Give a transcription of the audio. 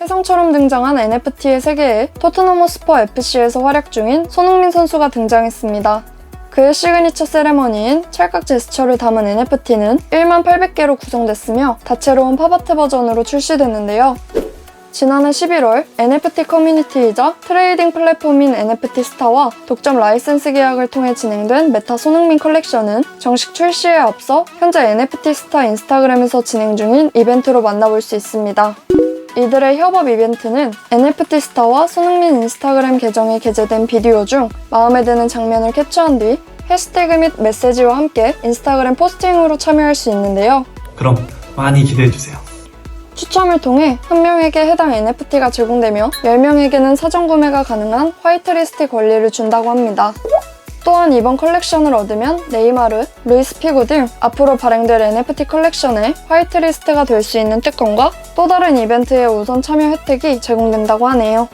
혜성처럼 등장한 NFT의 세계에 토트넘 호스퍼 FC에서 활약 중인 손흥민 선수가 등장했습니다. 그의 시그니처 세레머니인 찰칵 제스처를 담은 NFT는 1만 800개로 구성됐으며 다채로운 팝아트 버전으로 출시됐는데요. 지난해 11월 NFT 커뮤니티이자 트레이딩 플랫폼인 NFT 스타와 독점 라이센스 계약을 통해 진행된 메타 손흥민 컬렉션은 정식 출시에 앞서 현재 NFT 스타 인스타그램에서 진행 중인 이벤트로 만나볼 수 있습니다. 이들의 협업 이벤트는 NFT 스타와 손흥민 인스타그램 계정에 게재된 비디오 중 마음에 드는 장면을 캡처한 뒤 해시태그 및 메시지와 함께 인스타그램 포스팅으로 참여할 수 있는데요. 그럼 많이 기대해주세요. 추첨을 통해 한 명에게 해당 NFT가 제공되며 10명에게는 사전 구매가 가능한 화이트리스트 권리를 준다고 합니다. 또한 이번 컬렉션을 얻으면 네이마르, 루이스 피고 등 앞으로 발행될 NFT 컬렉션의 화이트리스트가 될 수 있는 특권과 또 다른 이벤트의 우선 참여 혜택이 제공된다고 하네요.